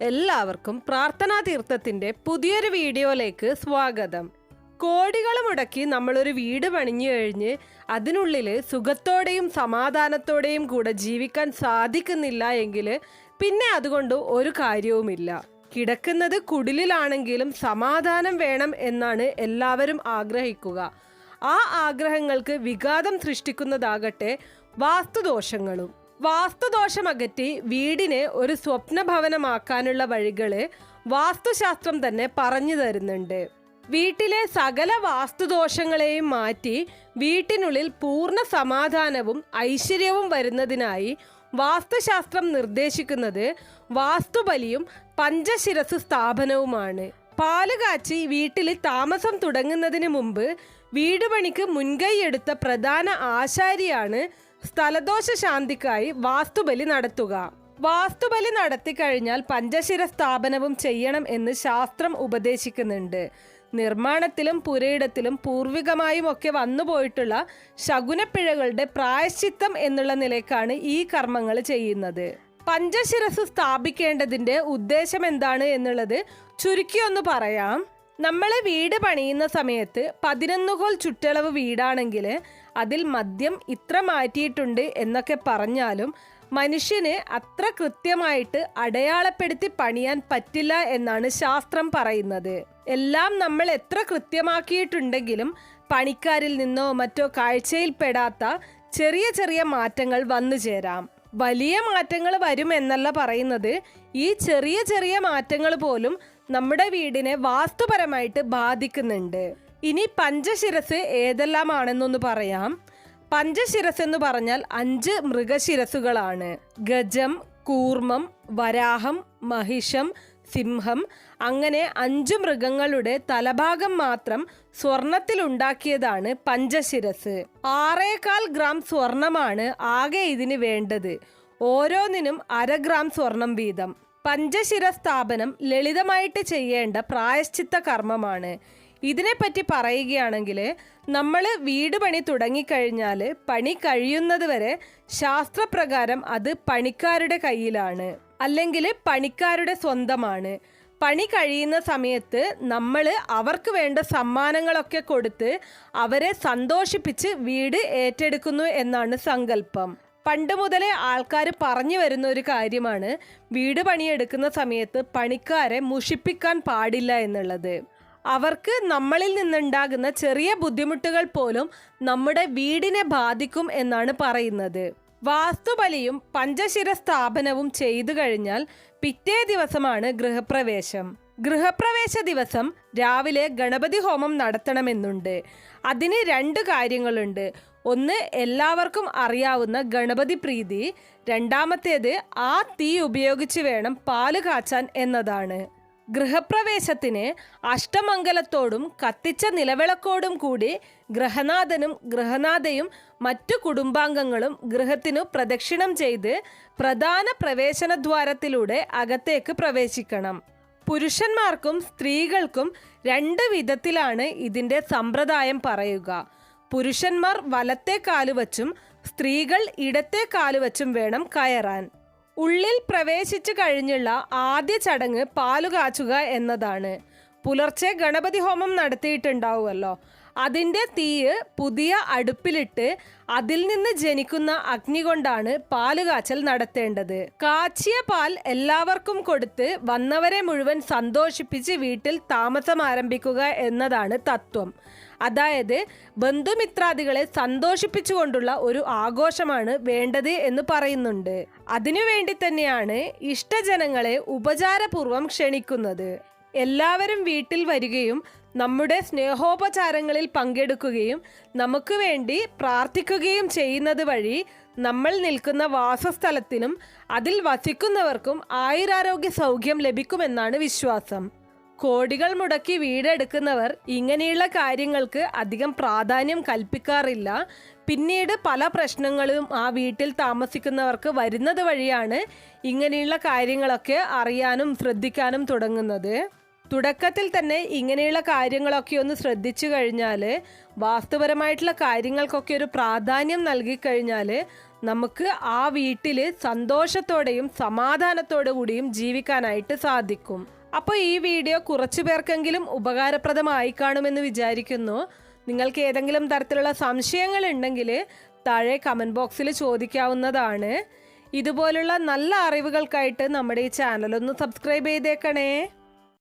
എല്ലാവർക്കും പ്രാർത്ഥനാ തീർത്ഥത്തിന്റെ പുതിയൊരു വീഡിയോയിലേക്ക് സ്വാഗതം. കോടികൾ മുടക്കി നമ്മളൊരു വീട് പണിഞ്ഞു കഴിഞ്ഞ് അതിനുള്ളിൽ സുഖത്തോടെയും സമാധാനത്തോടെയും കൂടെ ജീവിക്കാൻ സാധിക്കുന്നില്ല എങ്കിൽ പിന്നെ അതുകൊണ്ട് ഒരു കാര്യവുമില്ല. കിടക്കുന്നത് കുടിലിലാണെങ്കിലും സമാധാനം വേണം എന്നാണ് എല്ലാവരും ആഗ്രഹിക്കുക. ആ ആഗ്രഹങ്ങൾക്ക് വിഘാതം സൃഷ്ടിക്കുന്നതാകട്ടെ വാസ്തുദോഷങ്ങളും. വാസ്തുദോഷം അകറ്റി വീടിനെ ഒരു സ്വപ്ന ഭവനമാക്കാനുള്ള വഴികൾ വാസ്തുശാസ്ത്രം തന്നെ പറഞ്ഞു തരുന്നുണ്ട്. വീട്ടിലെ സകല വാസ്തുദോഷങ്ങളെയും മാറ്റി വീട്ടിനുള്ളിൽ പൂർണ സമാധാനവും ഐശ്വര്യവും വരുന്നതിനായി വാസ്തുശാസ്ത്രം നിർദ്ദേശിക്കുന്നത് വാസ്തുബലിയും പഞ്ചശിരസ് സ്ഥാപനവുമാണ്. പാൽ കാച്ചി വീട്ടിൽ താമസം തുടങ്ങുന്നതിന് മുമ്പ് വീട് പണിക്ക് മുൻകൈയെടുത്ത പ്രധാന ആശാരിയാണ് സ്ഥലദോഷ ശാന്തിക്കായി വാസ്തുബലി നടത്തുക. വാസ്തുബലി നടത്തി കഴിഞ്ഞാൽ പഞ്ചശിര സ്ഥാപനവും ചെയ്യണം എന്ന് ശാസ്ത്രം ഉപദേശിക്കുന്നുണ്ട്. നിർമ്മാണത്തിലും പുരയിടത്തിലും പൂർവികമായും ഒക്കെ വന്നുപോയിട്ടുള്ള ശകുനപ്പിഴകളുടെ പ്രായശ്ചിത്തം എന്നുള്ള നിലയ്ക്കാണ് ഈ കർമ്മങ്ങൾ ചെയ്യുന്നത്. പഞ്ചശിരസ് സ്ഥാപിക്കേണ്ടതിന്റെ ഉദ്ദേശം എന്താണ് എന്നുള്ളത് ചുരുക്കി ഒന്ന് പറയാം. നമ്മൾ വീട് പണിയുന്ന സമയത്ത് പതിനൊന്നുകോൽ ചുറ്റളവ് വീടാണെങ്കിൽ അതിൽ മദ്യം ഇത്ര മാറ്റിയിട്ടുണ്ട് എന്നൊക്കെ പറഞ്ഞാലും മനുഷ്യന് അത്ര കൃത്യമായിട്ട് അടയാളപ്പെടുത്തി പണിയാൻ പറ്റില്ല എന്നാണ് ശാസ്ത്രം പറയുന്നത്. എല്ലാം നമ്മൾ എത്ര കൃത്യമാക്കിയിട്ടുണ്ടെങ്കിലും പണിക്കാരിൽ നിന്നോ മറ്റോ കാഴ്ചയിൽപ്പെടാത്ത ചെറിയ ചെറിയ മാറ്റങ്ങൾ വന്നു ചേരാം. വലിയ മാറ്റങ്ങൾ വരുമെന്നല്ല പറയുന്നത്. ഈ ചെറിയ ചെറിയ മാറ്റങ്ങൾ പോലും നമ്മുടെ വീടിനെ വാസ്തുപരമായിട്ട് ബാധിക്കുന്നുണ്ട്. ഇനി പഞ്ചശിരസ് ഏതെല്ലാമാണെന്നൊന്ന് പറയാം. പഞ്ചശിരസ് എന്ന് പറഞ്ഞാൽ അഞ്ച് മൃഗശിരസുകളാണ്. ഗജം കൂർമ്മം വരാഹം മഹിഷം സിംഹം. അങ്ങനെ അഞ്ച് മൃഗങ്ങളുടെ തലഭാഗം മാത്രം സ്വർണത്തിലുണ്ടാക്കിയതാണ് പഞ്ചശിരസ്. ആറേകാൽ ഗ്രാം സ്വർണമാണ് ആകെ ഇതിന് വേണ്ടത്. ഓരോന്നിനും അര ഗ്രാം സ്വർണം വീതം. പഞ്ചശിര സ്ഥാപനം ലളിതമായിട്ട് ചെയ്യേണ്ട പ്രായശ്ചിത്ത കർമ്മമാണ്. ഇതിനെപ്പറ്റി പറയുകയാണെങ്കിൽ നമ്മൾ വീട് പണി തുടങ്ങിക്കഴിഞ്ഞാൽ പണി കഴിയുന്നത് വരെ ശാസ്ത്രപ്രകാരം അത് പണിക്കാരുടെ കയ്യിലാണ്. അല്ലെങ്കിൽ പണിക്കാരുടെ സ്വന്തമാണ്. പണി കഴിയുന്ന സമയത്ത് നമ്മൾ അവർക്ക് വേണ്ട സമ്മാനങ്ങളൊക്കെ കൊടുത്ത് അവരെ സന്തോഷിപ്പിച്ച് വീട് ഏറ്റെടുക്കുന്നു എന്നാണ് സങ്കല്പം. പണ്ട് മുതലേ ആൾക്കാർ പറഞ്ഞു വരുന്ന ഒരു കാര്യമാണ് വീട് പണിയെടുക്കുന്ന സമയത്ത് പണിക്കാരെ മുഷിപ്പിക്കാൻ പാടില്ല എന്നുള്ളത്. അവർക്ക് നമ്മളിൽ നിന്നുണ്ടാകുന്ന ചെറിയ ബുദ്ധിമുട്ടുകൾ പോലും നമ്മുടെ വീടിനെ ബാധിക്കും എന്നാണ് പറയുന്നത്. വാസ്തുബലിയും പഞ്ചശിര സ്ഥാപനവും ചെയ്തു കഴിഞ്ഞാൽ പിറ്റേ ദിവസമാണ് ഗൃഹപ്രവേശം. ഗൃഹപ്രവേശ ദിവസം രാവിലെ ഗണപതി ഹോമം നടത്തണമെന്നുണ്ട്. അതിന് രണ്ട് കാര്യങ്ങളുണ്ട്. ഒന്ന് എല്ലാവർക്കും അറിയാവുന്ന ഗണപതി പ്രീതി. രണ്ടാമത്തേത് ആ തീ ഉപയോഗിച്ച് വേണം പാൽ കാച്ചാൻ എന്നതാണ്. ഗൃഹപ്രവേശത്തിന് അഷ്ടമംഗലത്തോടും കത്തിച്ച നിലവിളക്കോടും കൂടി ഗൃഹനാഥനും ഗൃഹനാഥയും മറ്റു കുടുംബാംഗങ്ങളും ഗൃഹത്തിനു പ്രദക്ഷിണം ചെയ്ത് പ്രധാന പ്രവേശനദ്വാരത്തിലൂടെ അകത്തേക്ക് പ്രവേശിക്കണം. പുരുഷന്മാർക്കും സ്ത്രീകൾക്കും രണ്ട് വിധത്തിലാണ് ഇതിന്റെ സമ്പ്രദായം പറയുക. പുരുഷന്മാർ വലത്തെ കാലുവച്ചും സ്ത്രീകൾ ഇടത്തെ കാലുവച്ചും വേണം കയറാൻ. ഉള്ളിൽ പ്രവേശിച്ചു കഴിഞ്ഞുള്ള ആദ്യ ചടങ്ങ് പാലു കാച്ചുക എന്നതാണ്. പുലർച്ചെ ഗണപതി ഹോമം നടത്തിയിട്ടുണ്ടാവുമല്ലോ. അതിന്റെ തീയ് പുതിയ അടുപ്പിലിട്ട് അതിൽ നിന്ന് ജനിക്കുന്ന അഗ്നി കൊണ്ടാണ് പാൽ കാച്ചൽ നടത്തേണ്ടത്. കാച്ചിയ പാൽ എല്ലാവർക്കും കൊടുത്ത് വന്നവരെ മുഴുവൻ സന്തോഷിപ്പിച്ച് വീട്ടിൽ താമസം ആരംഭിക്കുക എന്നതാണ് തത്വം. അതായത് ബന്ധുമിത്രാദികളെ സന്തോഷിപ്പിച്ചുകൊണ്ടുള്ള ഒരു ആഘോഷമാണ് വേണ്ടത് എന്ന് പറയുന്നുണ്ട്. അതിനുവേണ്ടി തന്നെയാണ് ഇഷ്ടജനങ്ങളെ ഉപചാരപൂർവം ക്ഷണിക്കുന്നത്. എല്ലാവരും വീട്ടിൽ വരികയും നമ്മുടെ സ്നേഹോപചാരങ്ങളിൽ പങ്കെടുക്കുകയും നമുക്ക് വേണ്ടി പ്രാർത്ഥിക്കുകയും ചെയ്യുന്നത് വഴി നമ്മൾ നിൽക്കുന്ന വാസസ്ഥലത്തിനും അതിൽ വസിക്കുന്നവർക്കും ആയുരാരോഗ്യ സൗഖ്യം ലഭിക്കുമെന്നാണ് വിശ്വാസം. കോടികൾ മുടക്കി വീടെടുക്കുന്നവർ ഇങ്ങനെയുള്ള കാര്യങ്ങൾക്ക് അധികം പ്രാധാന്യം കൽപ്പിക്കാറില്ല. പിന്നീട് പല പ്രശ്നങ്ങളും ആ വീട്ടിൽ താമസിക്കുന്നവർക്ക് വരുന്നത് വഴിയാണ് ഇങ്ങനെയുള്ള കാര്യങ്ങളൊക്കെ അറിയാനും ശ്രദ്ധിക്കാനും തുടങ്ങുന്നത്. തുടക്കത്തിൽ തന്നെ ഇങ്ങനെയുള്ള കാര്യങ്ങളൊക്കെ ഒന്ന് ശ്രദ്ധിച്ചു കഴിഞ്ഞാൽ വാസ്തുപരമായിട്ടുള്ള കാര്യങ്ങൾക്കൊക്കെ ഒരു പ്രാധാന്യം നൽകി കഴിഞ്ഞാൽ നമുക്ക് ആ വീട്ടിൽ സന്തോഷത്തോടെയും സമാധാനത്തോടു കൂടിയും ജീവിക്കാനായിട്ട് സാധിക്കും. അപ്പോൾ ഈ വീഡിയോ കുറച്ചു പേർക്കെങ്കിലും ഉപകാരപ്രദമായി കാണുമെന്ന് വിചാരിക്കുന്നു. നിങ്ങൾക്ക് ഏതെങ്കിലും തരത്തിലുള്ള സംശയങ്ങൾ ഉണ്ടെങ്കിൽ താഴെ കമന്റ് ബോക്സിൽ ചോദിക്കാവുന്നതാണ്. ഇതുപോലുള്ള നല്ല അറിവുകൾക്കായിട്ട് നമ്മുടെ ഈ ചാനൽ ഒന്ന് സബ്സ്ക്രൈബ് ചെയ്തേക്കണേ.